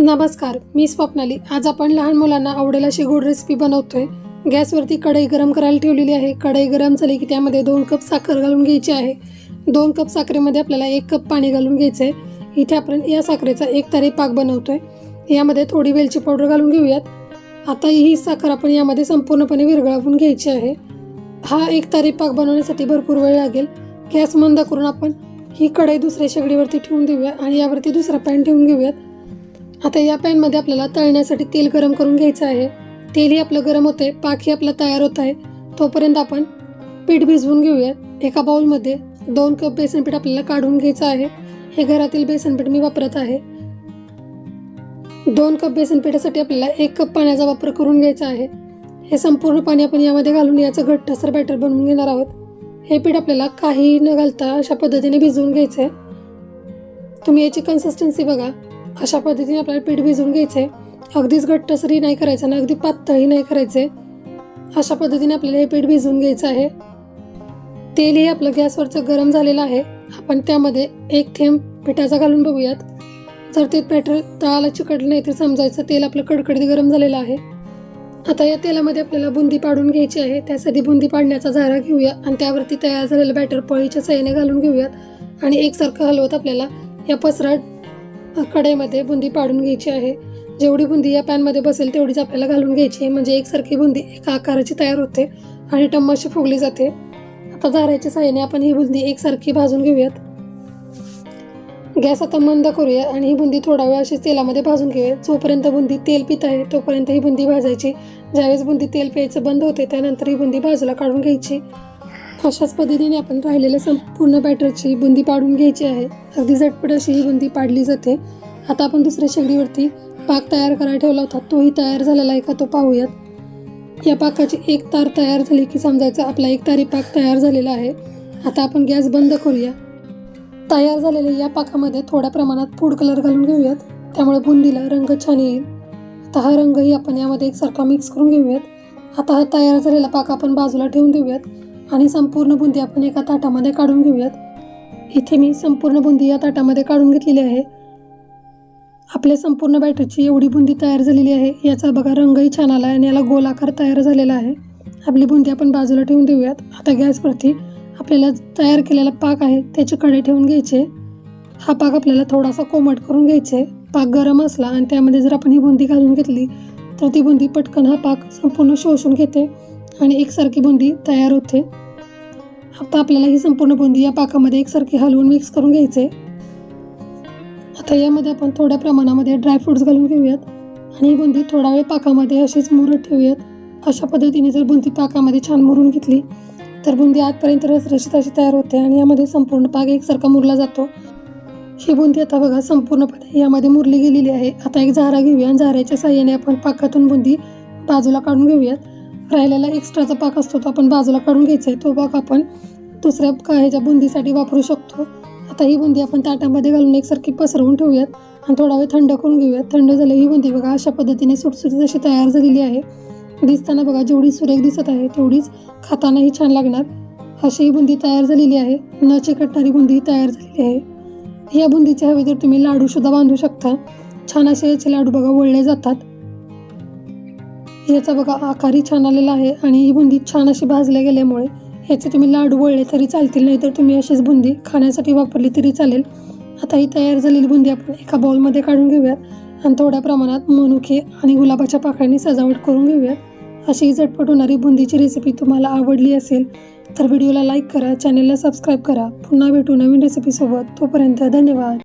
नमस्कार मी स्वप्नाली आज आपण लहान मुलांना आवडेल अशी गोड रेसिपी बनवतोय. गॅसवरती कढई गरम करायला ठेवलेली आहे. कढई गरम झाली की त्यामध्ये दोन कप साखर घालून घ्यायची आहे. दोन कप साखरेमध्ये आपल्याला एक कप पाणी घालून घ्यायचं आहे इथे आपण या साखरेचा एक तारी पाक बनवतोय. यामध्ये थोडी वेलची पावडर घालून घेऊयात. आता ही साखर आपण यामध्ये संपूर्णपणे विरघळवून घ्यायची आहे. हा एक तारी पाक बनवण्यासाठी भरपूर वेळ लागेल. गॅस मंद करून आपण ही कढई दुसऱ्या शेगडीवरती ठेवून देऊया आणि यावरती दुसरा पॅन ठेवून घेऊयात. आता या पॅनमध्ये आपल्याला तळण्यासाठी तेल गरम करून घ्यायचं आहे. तेलही आपलं गरम होते पाकही आपलं तयार होत आहे. तोपर्यंत आपण पीठ भिजवून घेऊयात एका बाउलमध्ये दोन कप बेसन पीठ आपल्याला काढून घ्यायचं आहे. हे घरातील बेसन पीठ मी वापरत आहे. दोन कप बेसन पिठासाठी आपल्याला एक कप पाण्याचा वापर करून घ्यायचा आहे. हे संपूर्ण पाणी आपण यामध्ये घालून याचं घट्टसर बॅटर बनवून घेणार आहोत. हे पीठ आपल्याला काही न घालता अशा पद्धतीने भिजवून घ्यायचं आहे तुम्ही याची कन्सिस्टन्सी बघा. अशा पद्धतीने आपल्याला पीठ भिजवून घ्यायचं आहे अगदीच घट्टसरी नाही करायचं आणि अगदी पातळही नाही करायचं आहे अशा पद्धतीने आपल्याला हे पीठ भिजवून घ्यायचं आहे. तेलही आपलं गॅसवरचं गरम झालेलं आहे. आपण त्यामध्ये एक थेंब पिठाचा घालून बघूयात. जर ते बॅटर तळाला चिकटलं नाही तर समजायचं तेल आपलं कडकडीत गरम झालेलं आहे. आता या तेलामध्ये आपल्याला बुंदी पाडून घ्यायची आहे. त्यासाठी बुंदी पाडण्याचा झारा घेऊया आणि त्यावरती तयार झालेलं बॅटर पळीच्या साह्याने घालून घेऊयात. आणि एकसारखं हलवत आपल्याला या पसरट कढईमध्ये बुंदी पाडून घ्यायची आहे. जेवढी बुंदी या पॅनमध्ये बसेल तेवढीच आपल्याला घालून घ्यायची आहे. म्हणजे एकसारखी बुंदी एका आकाराची तयार होते आणि टम्माशी फुगली जाते. आता झाऱ्याच्या साह्याने आपण ही बुंदी एकसारखी भाजून घेऊयात. गॅस आता मंद करूया आणि ही बुंदी थोडा वेळ अशी तेलामध्ये भाजून घेऊया. जोपर्यंत बुंदी तेल पित आहे तोपर्यंत ही बुंदी भाजायची. ज्यावेळेस बुंदी तेल प्यायचं बंद होते त्यानंतर ही बुंदी बाजूला काढून घ्यायची. अशाच पद्धतीने आपण राहिलेल्या संपूर्ण बॅटरची बुंदी पाडून घ्यायची आहे. अगदी झटपट अशी ही बुंदी पाडली जाते. आता आपण दुसऱ्या शेगडीवरती पाक तयार करायला ठेवला होता. तोही तयार झालेला आहे का तो पाहूयात. या पाकाची एक तार तयार झाली की समजायचं आपला एक तारी पाक तयार झालेला आहे. आता आपण गॅस बंद करूया. तयार झालेल्या या पाकामध्ये थोड्या प्रमाणात फूड कलर घालून घेऊयात. त्यामुळे बुंदीला रंग छान येईल. आता हा रंगही आपण यामध्ये एकसारखा मिक्स करून घेऊयात. आता हा तयार झालेला पाक आपण बाजूला ठेवून देऊयात. आणि संपूर्ण बुंदी आपण एका ताटामध्ये काढून घेऊयात. इथे मी संपूर्ण बुंदी या ताटामध्ये काढून घेतलेली आहे. आपल्या संपूर्ण बॅटरीची एवढी बुंदी तयार झालेली आहे. याचा बघा रंगही छान आला आहे आणि याला गोल आकार तयार झालेला आहे. आपली बुंदी आपण बाजूला ठेवून देऊयात. आता गॅसवरती आपल्याला तयार केलेला पाक आहे त्याचे कडे ठेवून घ्यायचे. हा पाक आपल्याला थोडासा कोमट करून घ्यायचे. पाक गरम असला आणि त्यामध्ये जर आपण ही बुंदी घालून घेतली तर ती बुंदी पटकन हा पाक संपूर्ण शोषून घेते. आणि एकसारखी बुंदी तयार होते. आता आपल्याला ही संपूर्ण बुंदी या पाकामध्ये एकसारखी हलवून मिक्स करून घ्यायचे आता यामध्ये आपण थोड्या प्रमाणामध्ये ड्रायफ्रूट्स घालून घेऊयात. आणि ही बुंदी थोडा वेळ पाकामध्ये अशीच मुरत ठेवूयात. अशा पद्धतीने जर बुंदी पाकामध्ये छान मुरून घेतली तर बुंदी आजपर्यंत रसरशीत अशी तयार होते आणि यामध्ये संपूर्ण पाक एकसारखा मुरला जातो. ही बुंदी आता बघा संपूर्णपणे यामध्ये मुरली गेलेली आहे. आता एक झारा घेऊया आणि झाऱ्याच्या साह्याने आपण पाकातून बुंदी बाजूला काढून घेऊयात. राहिलेला एक्स्ट्राचा पाक असतो तो आपण बाजूला काढून घ्यायचा आहे. तो पाक आपण दुसऱ्या का ह्याच्या बुंदीसाठी वापरू शकतो. आता ही बुंदी आपण ताटामध्ये घालून एकसारखी पसरवून ठेवूयात आणि थोडा वेळ थंड करून घेऊयात. थंड झालं ही बुंदी बघा अशा पद्धतीने सुटसुटीत अशी तयार झालेली आहे. दिसताना बघा जेवढी सुरेख दिसत आहे तेवढीच खातानाही छान लागणार. अशी ही बुंदी तयार झालेली आहे. न चिकटणारी बुंदी तयार झालेली आहे. या बुंदीच्या हवे तर तुम्ही लाडूसुद्धा बांधू शकता. छान असे याचे लाडू बघा वळले जातात. याचा बघा आकारही छान आलेला आहे आणि ही बुंदी छान अशी भाजल्या गेल्यामुळे ह्याचे तुम्ही लाडू वळले तरी चालतील नाही तर तुम्ही अशीच बुंदी खाण्यासाठी वापरली तरी चालेल. आता ही तयार झालेली बुंदी आपण एका बाउलमध्ये काढून घेऊयात आणि थोड्या प्रमाणात मनुके आणि गुलाबाच्या पाकळ्यांनी सजावट करून घेऊयात. अशी झटपट होणारी बुंदीची रेसिपी तुम्हाला आवडली असेल तर व्हिडिओला लाईक करा चॅनेलला सबस्क्राईब करा. पुन्हा भेटू नवीन रेसिपीसोबत तोपर्यंत धन्यवाद.